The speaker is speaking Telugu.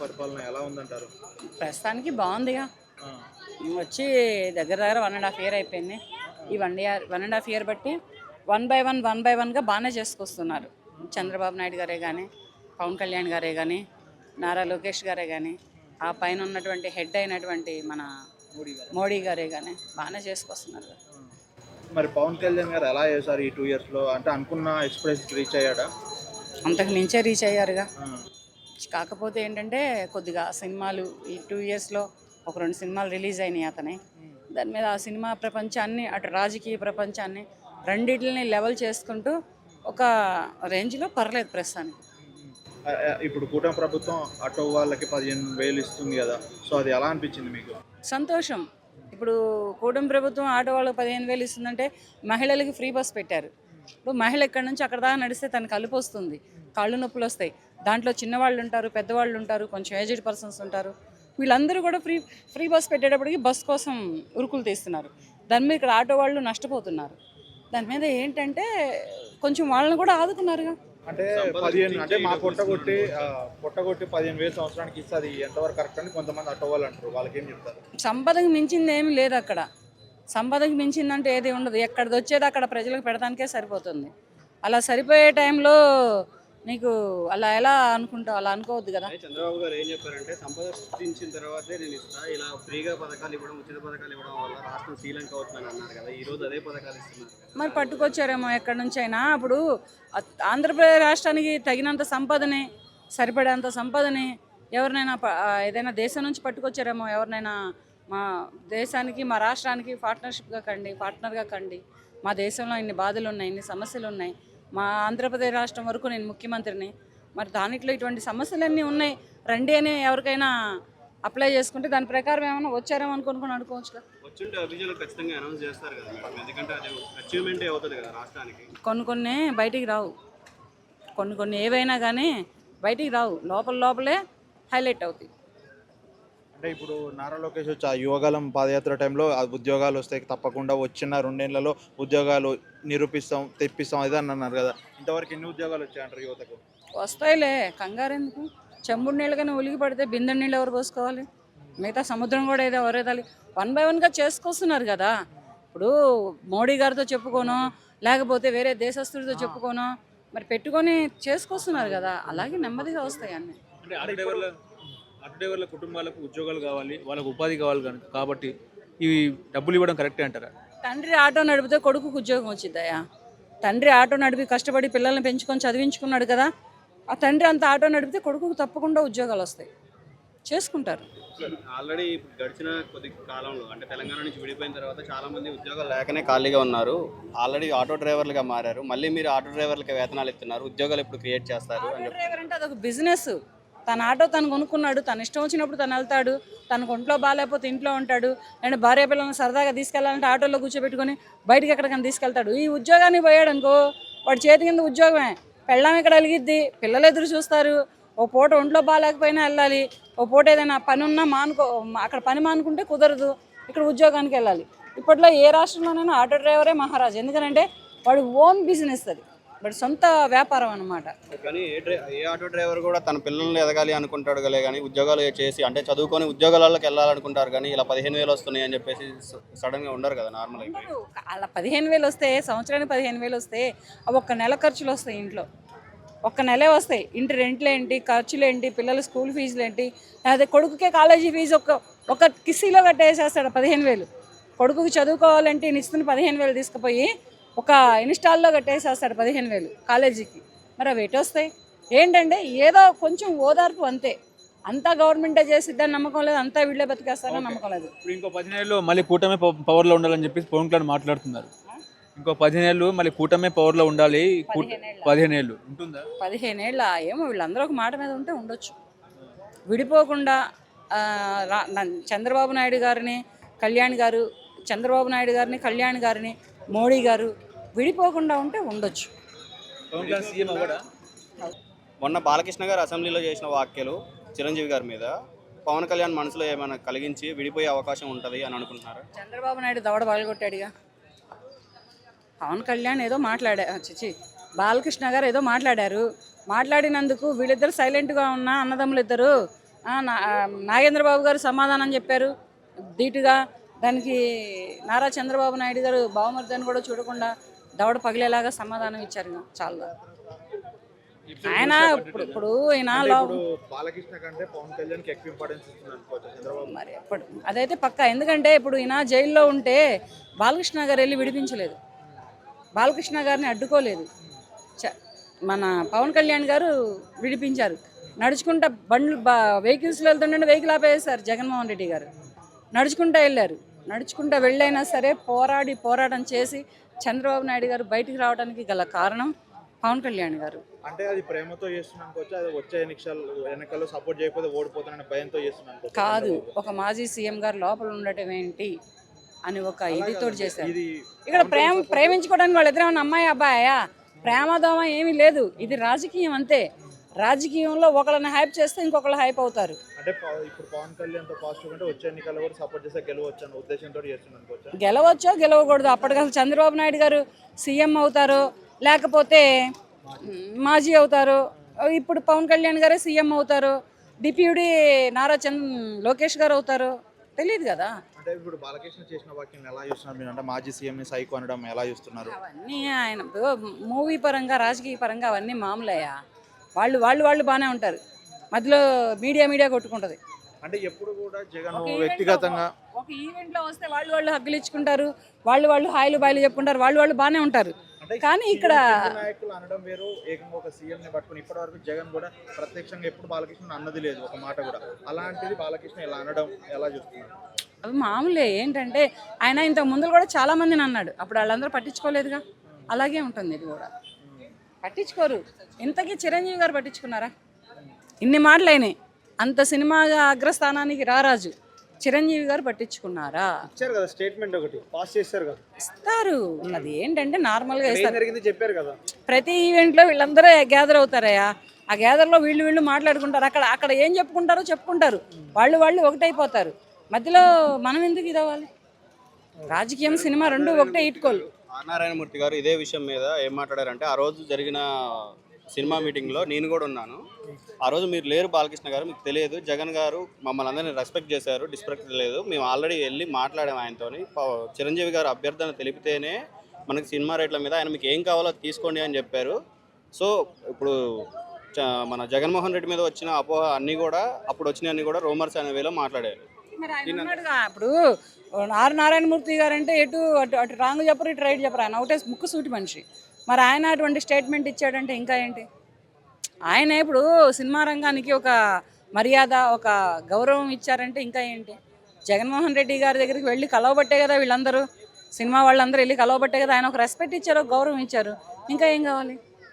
పరిపాలన ఎలా ఉందంటారు? ప్రస్తుతానికి బాగుందిగా. వచ్చి దగ్గర దగ్గర వన్ అండ్ హాఫ్ ఇయర్ అయిపోయింది. ఈ one year one and half year బట్టి one by one one by వన్గా బాగానే చేసుకొస్తున్నారు. చంద్రబాబు నాయుడు గారే కానీ పవన్ కళ్యాణ్ గారే కానీ నారా లోకేష్ గారే కానీ ఆ పైన ఉన్నటువంటి హెడ్ అయినటువంటి మన మోడీ గారే. కానీ బాగానే చేసుకొస్తున్నారు. మరి పవన్ కళ్యాణ్ గారు ఎలా చేశారు ఈ టూ ఇయర్స్లో? అంటే అనుకున్న ఎక్స్ప్రెస్ రీచ్ అయ్యాడా? అంతకు మించే రీచ్ అయ్యారుగా. కాకపోతే ఏంటంటే కొద్దిగా సినిమాలు ఈ టూ ఇయర్స్లో ఒక రెండు సినిమాలు రిలీజ్ అయినాయి అతని. దాని మీద ఆ సినిమా ప్రపంచాన్ని అటు రాజకీయ ప్రపంచాన్ని రెండింటిని లెవెల్ చేసుకుంటూ ఒక రేంజ్లో పర్లేదు ప్రస్తుతానికి. ఇప్పుడు కూటమి ప్రభుత్వం ఆటో వాళ్ళకి పదిహేను వేలు ఇస్తుంది కదా. సో అది ఎలా అనిపించింది మీకు? సంతోషం. ఇప్పుడు కూటమి ప్రభుత్వం ఆటో వాళ్ళకి పదిహేను వేలు ఇస్తుందంటే మహిళలకి ఫ్రీ బస్ పెట్టారు. ఇప్పుడు మహిళ ఇక్కడ నుంచి అక్కడ దాకా నడిస్తే తనకు కలుపు వస్తుంది. కాళ్ళు నొప్పులు వస్తాయి. దాంట్లో చిన్నవాళ్ళు ఉంటారు పెద్దవాళ్ళు ఉంటారు కొంచెం ఏజ్డ్ పర్సన్స్ ఉంటారు. వీళ్ళందరూ కూడా ఫ్రీ ఫ్రీ బస్ పెట్టేటప్పటికి బస్ కోసం ఉరుకులు తీస్తున్నారు. దాని మీద ఇక్కడ ఆటో వాళ్ళు నష్టపోతున్నారు. దాని మీద ఏంటంటే కొంచెం వాళ్ళని కూడా ఆదుకున్నారుగా. అంటే పదిహేను అంటే మా పొట్ట కొట్టి పొట్ట కొట్టి పదిహేను వేలు సంవత్సరానికి ఇస్తే అది ఎంతవరకు కరెక్ట్ అని కొంతమంది ఆటో వాళ్ళు అంటారు. వాళ్ళకి ఏం చెప్తారు? సంపదకి మించింది ఏమీ లేదు అక్కడ. సంపదకి మించిందంటే ఏది ఉండదు. ఎక్కడిది వచ్చేది అక్కడ ప్రజలకు పెడతానికే సరిపోతుంది. అలా సరిపోయే టైంలో నీకు అలా ఎలా అనుకుంటావు? అలా అనుకోవద్దు కదా. చంద్రబాబు గారు ఏం చెప్పారంటే సంపద సృష్టించిన తర్వాతే నేను ఇస్తా. ఇలా ఫ్రీగా పథకాలు ఇవ్వడం ఉచిత పథకాలు ఇవ్వడం వల్ల రాష్ట్రం శ్రీలంక అవుతుందని అన్నారు కదా. ఈ రోజు అదే పథకాలు ఇస్తున్నారు మరి పట్టుకొచ్చారేమో ఎక్కడి నుంచి అయినా అప్పుడు ఆంధ్రప్రదేశ్ రాష్ట్రానికి తగినంత సంపదని సరిపడేంత సంపదని ఎవరినైనా ఏదైనా దేశం నుంచి పట్టుకొచ్చారేమో ఎవరినైనా మా దేశానికి మా రాష్ట్రానికి పార్ట్నర్షిప్గా కండి పార్ట్నర్గా కండి. మా దేశంలో ఇన్ని బాధలు ఉన్నాయి ఇన్ని సమస్యలు ఉన్నాయి మా ఆంధ్రప్రదేశ్ రాష్ట్రం వరకు నేను ముఖ్యమంత్రిని. మరి దానిట్లో ఇటువంటి సమస్యలన్నీ ఉన్నాయి. రండి అని ఎవరికైనా అప్లై చేసుకుంటే దాని ప్రకారం ఏమైనా వచ్చారేమో అనుకుని రాష్ట్రానికి. కొన్ని కొన్ని బయటికి రావు. కొన్ని కొన్ని ఏవైనా కానీ బయటికి రావు. లోపల లోపలే హైలైట్ అవుతాయి. అంటే ఇప్పుడు నారా లోకేష్ వచ్చి ఆ యువగలం పాదయాత్ర టైంలో ఆ ఉద్యోగాలు వస్తాయి తప్పకుండా వచ్చిన రెండేళ్ళలో ఉద్యోగాలు నిరూపిస్తాం తెప్పిస్తాం అది అని అన్నారు కదా. ఇంతవరకు ఎన్ని ఉద్యోగాలు వచ్చాయంటారు యువతకు? వస్తాయిలే కంగారు ఎందుకు చెంబుడు నీళ్ళు కానీ ఉలిగి పడితే బిందె నీళ్ళు ఎవరు పోసుకోవాలి? మిగతా సముద్రం కూడా ఏదో ఎవరేదాలి వన్ బై వన్గా చేసుకొస్తున్నారు కదా. ఇప్పుడు మోడీ గారితో చెప్పుకోను లేకపోతే వేరే దేశస్తుడితో చెప్పుకోను మరి పెట్టుకొని చేసుకొస్తున్నారు కదా. అలాగే నెమ్మదిగా వస్తాయి అన్నీ. ఆటో డ్రైవర్ల కుటుంబాలకు ఉద్యోగాలు కావాలి వాళ్ళకు ఉపాధి కావాలి కనుక కాబట్టి ఇవి డబ్బులు ఇవ్వడం కరెక్టే అంటారా? తండ్రి ఆటో నడిపితే కొడుకుకు ఉద్యోగం వచ్చిందయ్యా తండ్రి ఆటో నడిపి కష్టపడి పిల్లల్ని పెంచుకొని చదివించుకున్నాడు కదా ఆ తండ్రి అంత ఆటో నడిపితే కొడుకుకు తప్పకుండా ఉద్యోగాలు వస్తాయి. చేసుకుంటారు. ఆల్రెడీ గడిచిన కొద్ది కాలంలో అంటే తెలంగాణ నుంచి విడిపోయిన తర్వాత చాలా మంది ఉద్యోగాలు లేకనే ఖాళీగా ఉన్నారు. ఆల్రెడీ ఆటో డ్రైవర్లుగా మారారు. మళ్ళీ మీరు ఆటో డ్రైవర్లకి వేతనాలు ఇస్తున్నారు. ఉద్యోగాలు ఎప్పుడు క్రియేట్ చేస్తారు డ్రైవర్ అంటే అదొక బిజినెస్. తన ఆటో తను కొనుక్కున్నాడు తన ఇష్టం వచ్చినప్పుడు తను వెళ్తాడు తనకు ఒంట్లో బాగాలేకపోతే ఇంట్లో ఉంటాడు అండ్ భార్య పిల్లల్ని సరదాగా తీసుకెళ్ళాలంటే ఆటోలో కూర్చోబెట్టుకొని బయటికి ఎక్కడికైనా తీసుకెళ్తాడు. ఈ ఉద్యోగానికి పోయాడు అనుకో వాడి చేతి కింద ఉద్యోగమే. పెళ్ళాం ఇక్కడ అలిగిద్ది? పిల్లలు ఎదురు చూస్తారు. ఓ పూట ఒంట్లో బాగాలేకపోయినా వెళ్ళాలి. ఓ పూట ఏదైనా పని ఉన్నా మానుకో అక్కడ పని మానుకుంటే కుదరదు. ఇక్కడ ఉద్యోగానికి వెళ్ళాలి. ఇప్పట్లో ఏ రాష్ట్రంలోనైనా ఆటో డ్రైవరే మహారాజు. ఎందుకంటే వాడు ఓన్ బిజినెస్ అది. వాడి సొంత వ్యాపారం అన్నమాట. కానీ ఏ ఆటో డ్రైవర్ కూడా తన పిల్లల్ని ఎదగాలి అనుకుంటాడు గలే కానీ ఉద్యోగాలు చేసి అంటే చదువుకొని ఉద్యోగాలకు వెళ్ళాలనుకుంటారు కానీ ఇలా పదిహేను వేలు వస్తున్నాయి అని చెప్పేసి సడన్గా ఉండరు కదా నార్మల్గా ఉండరు. అలా పదిహేను వేలు వస్తే సంవత్సరానికి పదిహేను వేలు వస్తే అవి ఒక్క నెల ఖర్చులు వస్తాయి ఇంట్లో. ఒక్క నెలే వస్తాయి. ఇంటి రెంట్లు ఏంటి ఖర్చులు ఏంటి పిల్లల స్కూల్ ఫీజులు ఏంటి అదే కొడుకుకే కాలేజీ ఫీజు ఒక ఒక కిస్సీలో కట్టేసేస్తాడు పదిహేను వేలు. కొడుకుకి చదువుకోవాలంటే ఈయన ఇస్తున్న పదిహేను వేలు తీసుకుపోయి ఒక ఇన్స్టాల్లో కట్టేసేస్తాడు పదిహేను వేలు కాలేజీకి. మరి అవి ఎటు వస్తాయి? ఏంటంటే ఏదో కొంచెం ఓదార్పు అంతే. అంతా గవర్నమెంటే చేసిద్దని నమ్మకం లేదు అంతా వీళ్ళే బతికేస్తారని నమ్మకం లేదు. ఇప్పుడు ఇంకో పదిహేనేళ్ళు మళ్ళీ కూటమి పవ- పవర్లో ఉండాలని చెప్పేసి పవన్ కళ్యాణ్ మాట్లాడుతున్నారు. ఇంకో పదిహేనేళ్ళు మళ్ళీ కూటమి పవర్లో ఉండాలి పదిహేనేళ్ళ? ఉంటుందా? పదిహేనేళ్ళ ఏమో వీళ్ళందరూ ఒక మాట మీద ఉంటే ఉండొచ్చు. విడిపోకుండా చంద్రబాబు నాయుడు గారిని కళ్యాణ్ గారు చంద్రబాబు నాయుడు గారిని కళ్యాణ్ గారిని మోడీ గారు విడిపోకుండా ఉంటే ఉండొచ్చు. మొన్న బాలకృష్ణ గారు అసెంబ్లీలో చేసిన వ్యాఖ్యలు చిరంజీవి గారి మీద పవన్ కళ్యాణ్ మనసులో ఏమైనా కలిగించి విడిపోయే అవకాశం ఉంటుంది అని అనుకుంటున్నారు? చంద్రబాబు నాయుడు దవడ పగలగొట్టాడుగా పవన్ కళ్యాణ్ ఏదో మాట్లాడా చిచి బాలకృష్ణ గారు ఏదో మాట్లాడారు. మాట్లాడినందుకు వీళ్ళిద్దరు సైలెంట్గా ఉన్న అన్నదమ్ములు ఇద్దరు ఆ, నా- ఆ, నాగేంద్ర బాబు గారు సమాధానం చెప్పారు. ధీటుగా దానికి నారా చంద్రబాబు నాయుడు గారు బావమర్దని కూడా చూడకుండా దవడ పగిలేలాగా సమాధానం ఇచ్చారు చాలా. ఆయన ఇప్పుడు ఇప్పుడు ఈయన అంటే లో- ఇప్పుడు బాలకృష్ణ కంటే పవన్ కళ్యాణ్కి ఎక్కువ ఇంపార్టెన్స్ ఇస్తున్నారు అనుకోవచ్చు చంద్రబాబు. మరి ఎప్పుడు? అదైతే పక్క. ఎందుకంటే ఇప్పుడు ఈయన జైల్లో ఉంటే బాలకృష్ణ గారు వెళ్ళి విడిపించలేదు. బాలకృష్ణ గారిని అడ్డుకోలేదు. మన పవన్ కళ్యాణ్ గారు విడిపించారు. నడుచుకుంటా బండ్లు బా వెహికల్స్లో వెళ్తుంటే వెహికల్ ఆపేశారు జగన్మోహన్ రెడ్డి గారు. నడుచుకుంటా వెళ్ళారు. నడుచుకుంటా వెళ్ళైనా సరే పోరాడి పోరాటం చేసి చంద్రబాబు నాయుడు గారు బయటికి రావడానికి గల కారణం పవన్ కళ్యాణ్ గారు. అంటే అది ప్రేమతో అది వచ్చే ఎన్నికల్లో సపోర్ట్ చేయకపోతే ఓడిపోతానని భయంతో చేస్తున్నాను కాదు. ఒక మాజీ సీఎం గారు లోపల ఉండటం ఏంటి అని ఒక ఇదితో చేశారు. ఇక్కడ ప్రేమ ప్రేమించుకోవడానికి వాళ్ళు ఎదురేమన్నా అమ్మాయి అబ్బాయా? ప్రేమదోమ ఏమీ లేదు. ఇది రాజకీయం అంతే. రాజకీయంలో ఒకళ్ళని హైప్ చేస్తే ఇంకొకళ్ళు హైప్ అవుతారు. అంటే ఇప్పుడు పవన్ కళ్యాణ్తో పాజిటివ్ అంటే వచ్చే ఎన్నికల్లో కూడా సపోర్ట్ చేస్తే గెలవచ్చు అన్న ఉద్దేశంతో చేస్తున్నాను గెలవచ్చో గెలవకూడదు అప్పటికి అసలు చంద్రబాబు నాయుడు గారు సీఎం అవుతారు లేకపోతే మాజీ అవుతారు ఇప్పుడు పవన్ కళ్యాణ్ గారే సీఎం అవుతారు డిప్యూటీ నారా చంద్ లోకేష్ గారు అవుతారు తెలియదు కదా. అంటే ఇప్పుడు బాలకృష్ణ చేసిన వాక్యం ఎలా చూస్తున్నారు మీరు? అంటే మాజీ సీఎం ని సైకో అనడం ఎలా చూస్తున్నారు? అవన్నీ ఆయన మూవీ పరంగా రాజకీయ పరంగా అవన్నీ మామూలయ్యా. వాళ్ళు వాళ్ళు వాళ్ళు బాగానే ఉంటారు. మధ్యలో మీడియా మీడియా కొట్టుకుంటుంది. అంటే ఎప్పుడు కూడా జగన్ వ్యక్తిగతంగా ఒక ఈవెంట్లో వస్తే వాళ్ళు వాళ్ళు హగ్గులు ఇచ్చుకుంటారు వాళ్ళు వాళ్ళు హాయిలు బాయిలు చెప్పుకుంటారు వాళ్ళు వాళ్ళు బాగానే ఉంటారు. కానీ ఇక్కడ- కింది నాయకులు అనడం వేరు ఏకంగా ఒక సీఎం ని పట్టుకుని ఇప్పటి వరకు జగన్ కూడా ప్రత్యక్షంగా ఎప్పుడు బాలకృష్ణ అన్నది లేదు ఒక మాట కూడా. అలాంటిది బాలకృష్ణ ఇలా అనడం ఎలా చూస్తున్నారు? అవి మామూలే ఏంటంటే ఆయన ఇంతకు ముందు కూడా చాలా మందిని అన్నాడు. అప్పుడు వాళ్ళందరూ పట్టించుకోలేదుగా. అలాగే ఉంటుంది ఇది కూడా. పట్టించుకోరు. ఇంతకీ చిరంజీవి గారు పట్టించుకున్నారా? ఇన్ని మాటలు అయినాయి అంత సినిమాగా అగ్రస్థానానికి రారాజు చిరంజీవి గారు పట్టించుకున్నారా? ఇచ్చారు కదా స్టేట్మెంట్ ఒకటి. పాస్ చేశారు కదా. ఇస్తారు. అది ఏంటంటే నార్మల్గా ఏం ఇస్తారు. జరిగింది చెప్పారు కదా. ప్రతి ఈవెంట్లో వీళ్ళందరూ గ్యాదర్ అవుతారయ్యా. ఆ గ్యాదర్లో వీళ్ళు వీళ్ళు మాట్లాడుకుంటారు. అక్కడ అక్కడ ఏం చెప్పుకుంటారో చెప్పుకుంటారు. వాళ్ళు వాళ్ళు ఒకటైపోతారు. మధ్యలో మనం ఎందుకు ఇది అవ్వాలి రాజకీయం సినిమా రెండు ఒకటే ఆర్ నారాయణమూర్తి గారు ఇదే విషయం మీద ఏం మాట్లాడారంటే ఆ రోజు జరిగిన సినిమా మీటింగ్లో నేను కూడా ఉన్నాను. ఆ రోజు మీరు లేరు బాలకృష్ణ గారు మీకు తెలియదు. జగన్ గారు మమ్మల్ని అందరినీ రెస్పెక్ట్ చేశారు డిస్పెక్ట్ లేదు. మేము ఆల్రెడీ వెళ్ళి మాట్లాడాము ఆయనతో చిరంజీవి గారు అభ్యర్థన తెలిపితేనే మనకి సినిమా రేట్ల మీద ఆయన మీకు ఏం కావాలో అది తీసుకోండి అని చెప్పారు. సో ఇప్పుడు మన జగన్మోహన్ రెడ్డి మీద వచ్చిన అపోహ అన్నీ కూడా అప్పుడు వచ్చినవన్నీ కూడా రోమర్స్ అనే వేలో మాట్లాడారు. ఇప్పుడు ఆర్ నారాయణమూర్తి గారు అంటే ఎటు అటు అటు రాంగ్ చెప్పరు ఇటు రైట్ చెప్పరు. ఆయన ఒకటే ముక్కు సూటి మనిషి. మరి ఆయన అటువంటి స్టేట్మెంట్ ఇచ్చాడంటే ఇంకా ఏంటి? ఆయన ఇప్పుడు సినిమా రంగానికి ఒక మర్యాద ఒక గౌరవం ఇచ్చారంటే ఇంకా ఏంటి? జగన్మోహన్ రెడ్డి గారి దగ్గరికి వెళ్ళి కలవబట్టే కదా వీళ్ళందరూ. సినిమా వాళ్ళందరూ వెళ్ళి కలవబట్టే కదా ఆయన ఒక రెస్పెక్ట్ ఇచ్చారు ఒక గౌరవం ఇచ్చారు. ఇంకా ఏం కావాలి?